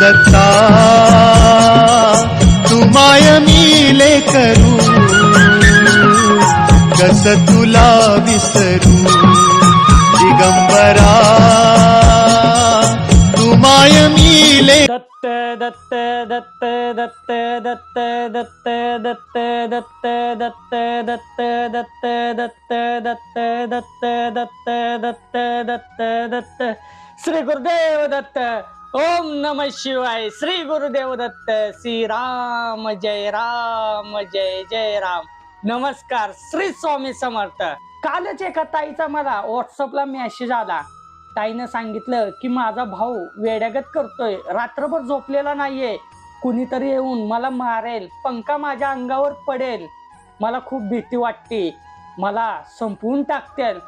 दत्ता तू माय मिले करू कस तुला विसरू दिगंबरा तू माय मिले दत्त दत्त दत्त दत्त दत्त दत्त दत्त दत्त दत्त दत्त दत्त दत्त दत्त दत्त दत्त दत्त दत्त दत्त श्री गुरुदेव दत्त ओम नम शिवाय। श्री गुरुदेव दत्त श्री राम जय राम जय जय राम। नमस्कार श्री स्वामी समर्थ। कालच एका ताईचा मला व्हॉट्सअपला मेसेज आला. ताईनं सांगितलं की माझा भाऊ वेड्यागत करतोय. रात्रभर झोपलेला नाहीये. कुणीतरी येऊन मला मारेल. पंखा माझ्या अंगावर पडेल. मला खूप भीती वाटते. मला संपवून टाकतील.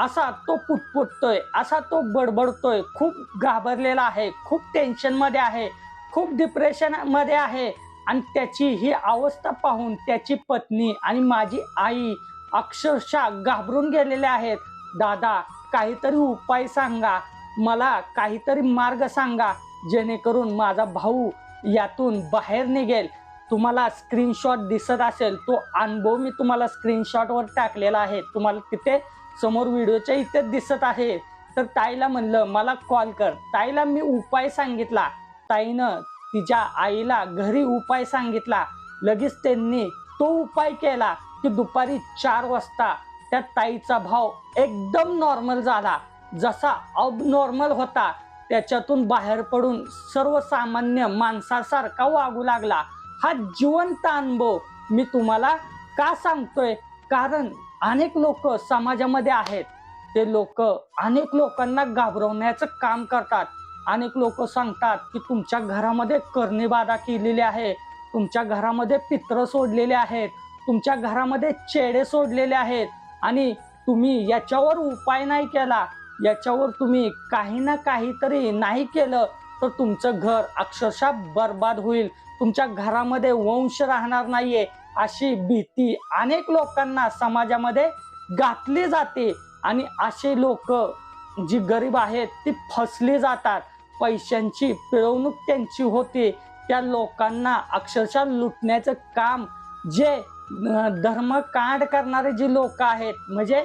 असा तो पुटपुटतोय असा तो बडबडतोय खूप घाबरलेला आहे खूप टेन्शनमध्ये आहे खूप डिप्रेशनमध्ये आहे. आणि त्याची ही अवस्था पाहून त्याची पत्नी आणि माझी आई अक्षरशः घाबरून गेलेले आहेत. दादा काहीतरी उपाय सांगा. मला काहीतरी मार्ग सांगा. जेणेकरून माझा भाऊ यातून बाहेर निघेल. तुम्हाला स्क्रीनशॉट दिसत असेल. तो अनुभव मी तुम्हाला स्क्रीनशॉटवर टाकलेला आहे. तुम्हाला तिथे समोर व्हिडिओच्या इथं दिसत आहे. तर ताईला म्हणलं मला कॉल कर. ताईला मी उपाय सांगितला. ताईनं तिच्या आईला घरी उपाय सांगितला. लगेच त्यांनी तो उपाय केला की दुपारी चार वाजता त्या ताईचा भाव एकदम नॉर्मल झाला. जसा अबनॉर्मल होता त्याच्यातून बाहेर पडून सर्वसामान्य माणसासारखा वागू लागला. हा जिवंत अनुभव मी तुम्हाला का सांगतोय? कारण अनेक लोक समाजामध्ये आहेत. ते लोक अनेक लोकांना घाबरवण्याचं काम करतात. अनेक लोक सांगतात की तुमच्या घरामध्ये कर्णीबाधा केलेली आहे. तुमच्या घरामध्ये पित्र सोडलेले आहेत. तुमच्या घरामध्ये चेडे सोडलेले आहेत. आणि तुम्ही याच्यावर उपाय नाही केला. याच्यावर तुम्ही काही ना काहीतरी नाही केलं तर तुमचं घर अक्षरशः बर्बाद होईल. तुमच्या घरामध्ये वंश राहणार नाहीये. अशी भीती अनेक लोकांना समाजामध्ये घातली जाते. आणि असे लोक जी गरीब आहेत ती फसली जातात. पैशांची पिळवणूक त्यांची होते. त्या लोकांना अक्षरशः लुटण्याचं काम जे धर्मकांड करणारे जे लोक आहेत म्हणजे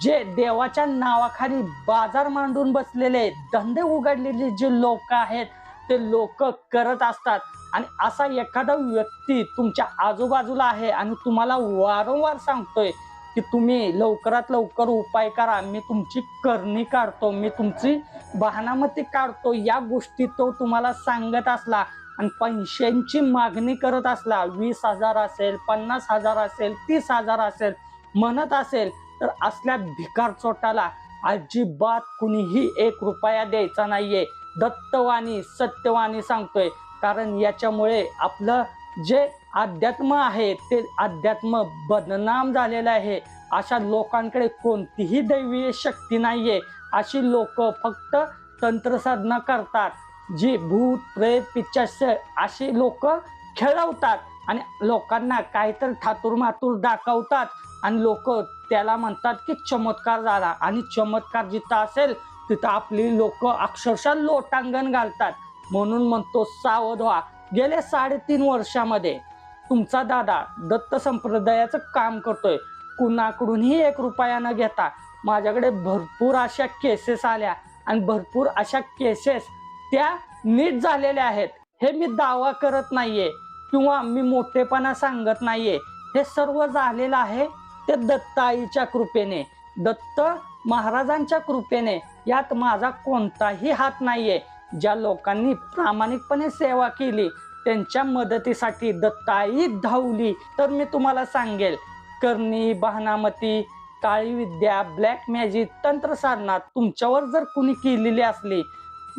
जे देवाच्या नावाखाली बाजार मांडून बसलेले धंदे उघडलेले जे लोक आहेत ते लोक करत असतात. आणि असा एखादा व्यक्ती तुमच्या आजूबाजूला आहे आणि तुम्हाला वारंवार सांगतोय की तुम्ही लवकरात लवकर उपाय करा मी तुमची करणी काढतो मी तुमची बहानामती काढतो या गोष्टी तो तुम्हाला सांगत असला आणि पैशांची मागणी करत असला वीस हजार असेल पन्नास हजार असेल तीस हजार असेल म्हणत असेल तर असल्या भिकार चोटाला अजिबात कुणीही एक रुपया द्यायचा नाहीये. दत्तवाणी सत्यवाणी सांगतोय. कारण याच्यामुळे आपलं जे अध्यात्म आहे ते अध्यात्म बदनाम झालेलं आहे. अशा लोकांकडे कोणतीही दैवीय शक्ती नाहीये. अशी लोक फक्त तंत्रसाधना करतात जी भूत प्रेत पिच्चास अशी लोक खेळवतात आणि लोकांना काहीतरी ठातूर मातूर दाखवतात आणि लोक त्याला म्हणतात की चमत्कार झाला आणि चमत्कार जिथं असेल तिथं आपली लोक अक्षरशः लोटांगण घालतात. म्हणून म्हणतो सावध व्हा. गेल्या साडेतीन वर्षामध्ये तुमचा दादा दत्त संप्रदायाचं काम करतोय. कुणाकडूनही एक रुपया न घेता माझ्याकडे भरपूर अशा केसेस आल्या आणि भरपूर अशा केसेस त्या नीट झालेल्या आहेत. हे मी दावा करत नाहीये किंवा मी मोठेपणा सांगत नाहीये. हे सर्व झालेलं आहे ते दत्त आईच्या कृपेने. दत्त महाराजांच्या कृपेने. यात माझा कोणताही हात नाहीये. ज्या लोकांनी प्रामाणिकपणे सेवा केली त्यांच्या मदतीसाठी दत्ताई धावली. तर मी तुम्हाला सांगेल करणी बहानामती काळी विद्या ब्लॅक मॅजिक तंत्रसाधना तुमच्यावर जर कुणी केलेली असली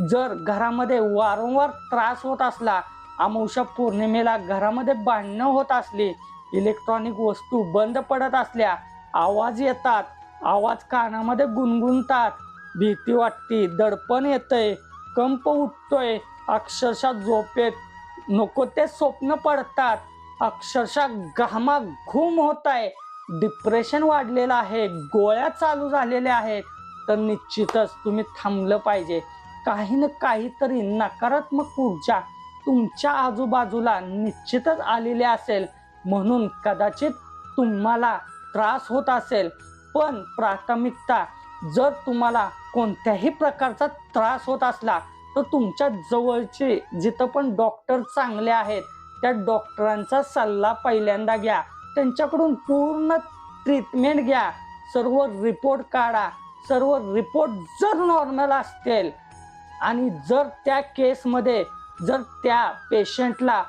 जर घरामध्ये वारंवार त्रास होत असला अमावश्या पौर्णिमेला घरामध्ये भांडणं होत असली इलेक्ट्रॉनिक वस्तू बंद पडत असल्या आवाज येतात आवाज कानामध्ये गुणगुणतात भीती वाटते दडपण येतंय कंप उठतोय अक्षरशः झोपेत. नको ते स्वप्न पडतात. अक्षरशः घामा घुम होत आहे डिप्रेशन वाढलेलं आहे. गोळ्या चालू झालेल्या आहेत. तर निश्चितच तुम्ही थांबलं पाहिजे. काही ना काहीतरी नकारात्मक ऊर्जा तुमच्या आजूबाजूला निश्चितच आलेली असेल. म्हणून कदाचित तुम्हाला त्रास होत असेल. पण प्राथमिकता जर तुम्हाला कोणत्याही प्रकारचा त्रास होत असला तर तुमच्या जवळचे जिथं पण डॉक्टर चांगले आहेत त्या डॉक्टरांचा सल्ला पहिल्यांदा घ्या. त्यांच्याकडून पूर्ण ट्रीटमेंट घ्या. सर्व रिपोर्ट काढा. सर्व रिपोर्ट जर नॉर्मल असतील आणि जर त्या केसमध्ये जर त्या पेशंटला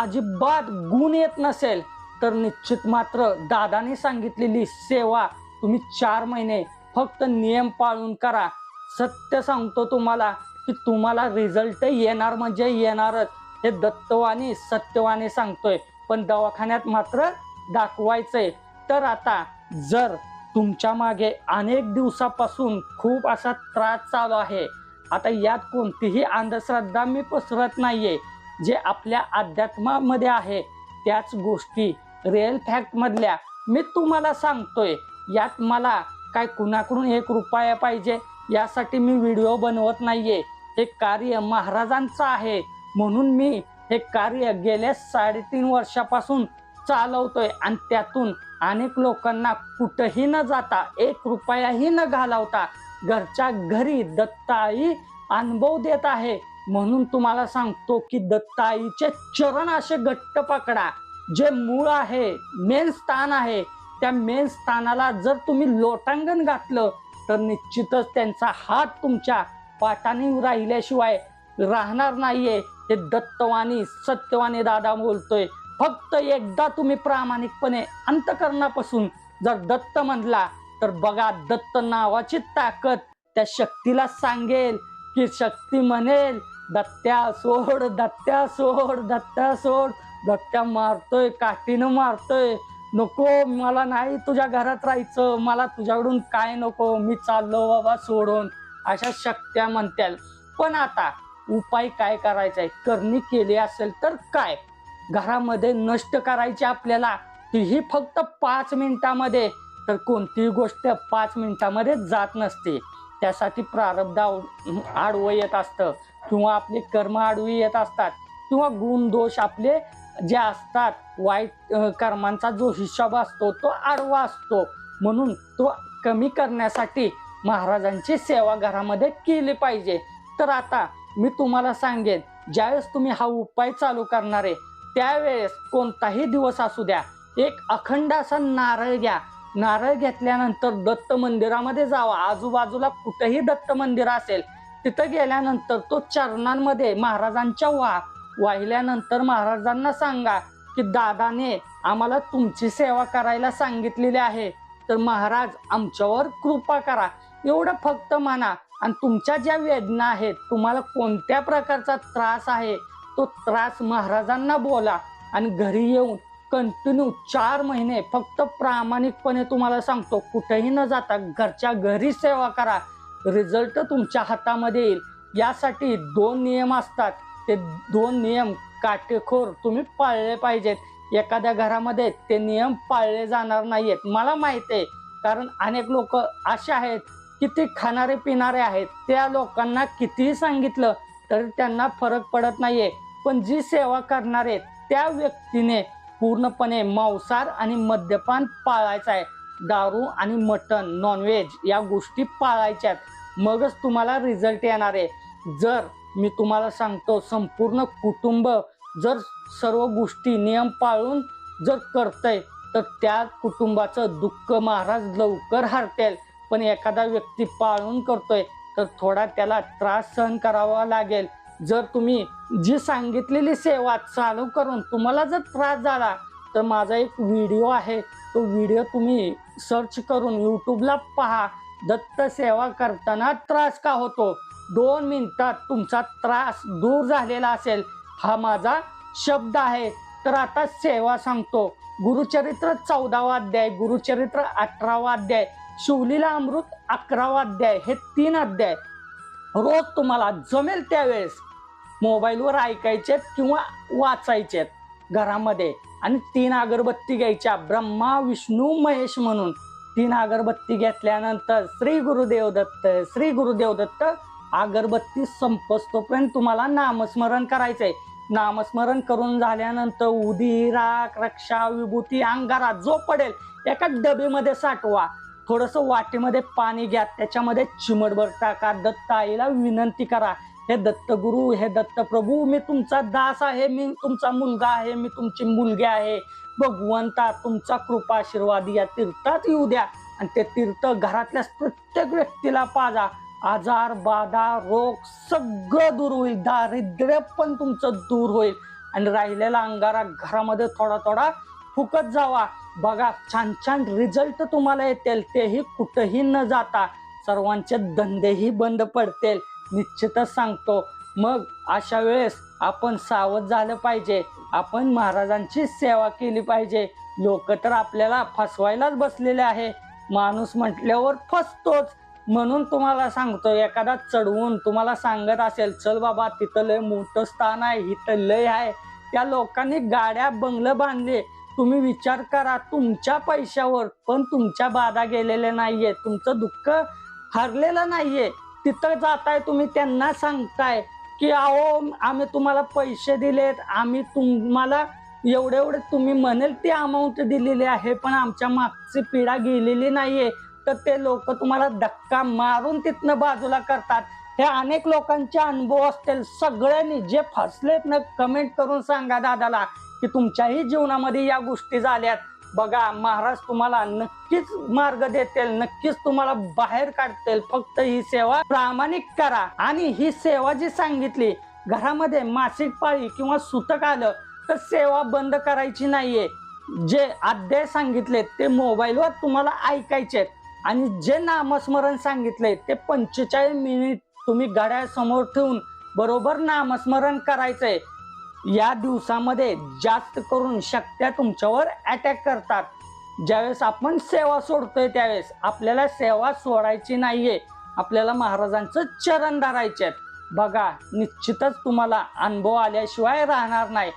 अजिबात गुण येत नसेल तर निश्चित मात्र दादाने सांगितलेली सेवा तुम्ही चार महिने फक्त नियम पाळून करा. सत्य सांगतो तुम्हाला की तुम्हाला रिझल्ट येणार म्हणजे येणारच. हे दत्तवाणी सत्यवाणी सांगतोय. पण दवाखान्यात मात्र दाखवायचंय. तर आता जर तुमच्या मागे अनेक दिवसापासून खूप असा त्रास चालू आहे आता यात कोणतीही अंधश्रद्धा मी पसरत नाहीये. जे आपल्या अध्यात्मामध्ये आहे त्याच गोष्टी रिअल फॅक्टमधल्या मी तुम्हाला सांगतोय. यात मला काय कुणाकडून एक रुपया पाहिजे? यासाठी मी व्हिडिओ बनवत नाहीये. हे कार्य महाराजांचं आहे. म्हणून मी हे कार्य गेल्या साडेतीन वर्षापासून चालवतोय आणि त्यातून अनेक लोकांना कुठंही न जाता एक रुपयाही न घालवता घरच्या घरी दत्ताई अनुभव देत आहे. म्हणून तुम्हाला सांगतो की दत्ताईचे चरण असे घट्ट पकडा. जे मूळ आहे मेन स्थान आहे त्या मेन स्थानाला जर तुम्ही लोटांगण घातलं तर निश्चितच त्यांचा हात तुमच्या पाठाने राहिल्याशिवाय राहणार नाहीये. हे दत्तवाणी सत्यवाणी दादा बोलतोय. फक्त एकदा तुम्ही प्रामाणिकपणे अंतकरणापासून जर दत्त म्हणला तर बघा दत्त नावाची ताकद त्या शक्तीला सांगेल की शक्ती म्हणेल दत्त्या सोड दत्त्या सोड दत्त्या सोड दत्त्या मारतोय काठीनं मारतोय नको मला नाही तुझ्या घरात राहायचं मला तुझ्याकडून काय नको मी चाललो बाबा सोडून. अशा शक्त्या म्हणत्याल. पण आता उपाय काय करायचा आहे करणी केली असेल तर काय? घरामध्ये नष्ट करायची आपल्याला तीही फक्त पाच मिनिटामध्ये. तर कोणतीही गोष्ट पाच मिनिटामध्ये जात नसते. त्यासाठी प्रारब्ध आडवं येत असतं. किंवा आपले कर्म आडवी येत असतात. किंवा गुण दोष आपले जे असतात वाईट कर्मांचा जो हिशोब असतो तो आडवा असतो. म्हणून तो कमी करण्यासाठी महाराजांची सेवा घरामध्ये केली पाहिजे. तर आता मी तुम्हाला सांगेन ज्यावेळेस तुम्ही हा उपाय चालू करणार आहे त्यावेळेस कोणताही दिवस असू द्या. एक अखंड असा नारळ घ्या. नारळ घेतल्यानंतर दत्त मंदिरामध्ये जावा. आजूबाजूला कुठेही दत्त मंदिर असेल तिथं गेल्यानंतर तो चरणांमध्ये महाराजांच्या वा वाहिल्यानंतर महाराजांना सांगा की दादाने आम्हाला तुमची सेवा करायला सांगितलेली आहे. तर महाराज आमच्यावर कृपा करा. एवढं फक्त म्हणा आणि तुमच्या ज्या वेदना आहेत तुम्हाला कोणत्या प्रकारचा त्रास आहे तो त्रास महाराजांना बोला. आणि घरी येऊन कंटिन्यू चार महिने फक्त प्रामाणिकपणे तुम्हाला सांगतो कुठेही न जाता घरच्या घरी सेवा करा. रिझल्ट तुमच्या हातामध्ये येईल. यासाठी दोन नियम असतात. ते दोन नियम काटेखोर तुम्ही पाळले पाहिजेत. एखाद्या घरामध्ये ते नियम पाळले जाणार नाहीयेत. मला माहिती आहे कारण अनेक लोक असे आहेत की ते खाणारे पिणारे आहेत. त्या लोकांना कितीही सांगितलं तरी त्यांना फरक पडत नाहीये. पण जी सेवा करणार आहेत त्या व्यक्तीने पूर्णपणे मांसाहार आणि मद्यपान पाळायचं आहे. दारू आणि मटण नॉनव्हेज या गोष्टी पाळायच्यात. मगच तुम्हाला रिझल्ट येणार आहे. जर मी तुम्हाला सांगतो संपूर्ण कुटुंब जर सर्व गोष्टी नियम पाळून जर करतंय तर त्या कुटुंबाचं दुःख महाराज लवकर हरतेल. पण एखादा व्यक्ती पाळून करतोय तर थोडा त्याला त्रास सहन करावा लागेल. जर तुम्ही जी सांगितलेली सेवा चालू करून तुम्हाला जर त्रास झाला तर माझा एक व्हिडिओ आहे. तो व्हिडिओ तुम्ही सर्च करून यूट्यूबला पहा. दत्त सेवा करताना त्रास का होतो? दोन मिनिटात तुमचा त्रास दूर झालेला असेल. हा माझा शब्द आहे. तर आता सेवा सांगतो. गुरुचरित्र चौदावा अध्याय गुरुचरित्र अठरावा अध्याय शिवलीला अमृत अकरावा अध्याय हे तीन अध्याय. रोज तुम्हाला जमेल त्यावेळेस. मोबाईलवर ऐकायचेत किंवा वाचायचेत घरामध्ये. आणि तीन अगरबत्ती घ्यायच्या. ब्रह्मा विष्णू महेश म्हणून. तीन अगरबत्ती घेतल्यानंतर श्री गुरुदेव दत्त श्री गुरुदेव दत्त अगरबत्ती संपस्तोपर्यंत तुम्हाला नामस्मरण करायचंय. नामस्मरण करून झाल्यानंतर उदी राख रक्षा विभूती अंगारा जो पडेल एका डबेमध्ये साठवा. थोडस वाटीमध्ये पाणी घ्या त्याच्यामध्ये चिमटभर टाका. दत्त आईला विनंती करा हे दत्तगुरु हे दत्तप्रभू मी तुमचा दास आहे मी तुमचा मुलगा आहे मी तुमची मुलगी आहे. भगवंता तुमचा कृपा आशीर्वाद या तीर्थात येऊ द्या. आणि ते तीर्थ घरातल्या प्रत्येक व्यक्तीला पाजा. आजार बाधा रोग सगळं दूर होईल. दारिद्र्य पण तुमचं दूर होईल. आणि राहिलेला अंगारा घरामध्ये थोडा थोडा फुकत जावा. बघा छान छान रिझल्ट तुम्हाला येतील. तेही कुठंही न जाता सर्वांचे धंदेही बंद पडतील. निश्चितच सांगतो. मग अशा वेळेस आपण सावध झालं पाहिजे. आपण महाराजांची सेवा केली पाहिजे. लोक तर आपल्याला फसवायलाच बसलेले आहे. माणूस म्हटल्यावर फसतोच. म्हणून तुम्हाला सांगतो एखादा चढवून तुम्हाला सांगत असेल चल बाबा तिथं लय मोठं स्थान आहे इथं लय आहे. त्या लोकांनी गाड्या बंगलं बांधले. तुम्ही विचार करा तुमच्या पैशावर पण तुमच्या बाधा गेलेल्या नाहीये तुमचं दुःख हरलेलं नाहीये. तिथं जाताय तुम्ही त्यांना सांगताय की अहो आम्ही तुम्हाला पैसे दिलेत आम्ही तुम्हाला एवढे एवढे तुम्ही म्हणेल ती अमाऊंट दिलेली आहे पण आमच्या मागची पिढा गेलेली नाहीये. तर ते लोक तुम्हाला धक्का मारून तिथनं बाजूला करतात. हे अनेक लोकांचे अनुभव असतील. सगळ्यांनी जे फसलेत ना कमेंट करून सांगा दादाला की तुमच्याही जीवनामध्ये या गोष्टी झाल्यात. बघा महाराज तुम्हाला नक्कीच मार्ग देतील नक्कीच तुम्हाला बाहेर काढतील. फक्त ही सेवा प्रामाणिक करा. आणि ही सेवा जी सांगितली घरामध्ये मासिक पाळी किंवा सुतक आलं तर सेवा बंद करायची नाहीये. जे अध्याय सांगितले ते मोबाईलवर तुम्हाला ऐकायचे आणि जे नामस्मरण सांगितले ते पंचेचाळीस मिनिट तुम्ही घड्यासमोर ठेवून बरोबर नामस्मरण करायचंय. या दिवसामध्ये जास्त करून शक्त्या तुमच्यावर अटॅक करतात. ज्यावेळेस आपण सेवा सोडतोय त्यावेळेस आपल्याला सेवा सोडायची नाहीये. आपल्याला महाराजांचं चरण धरायचे बघा निश्चितच तुम्हाला अनुभव आल्याशिवाय राहणार नाही.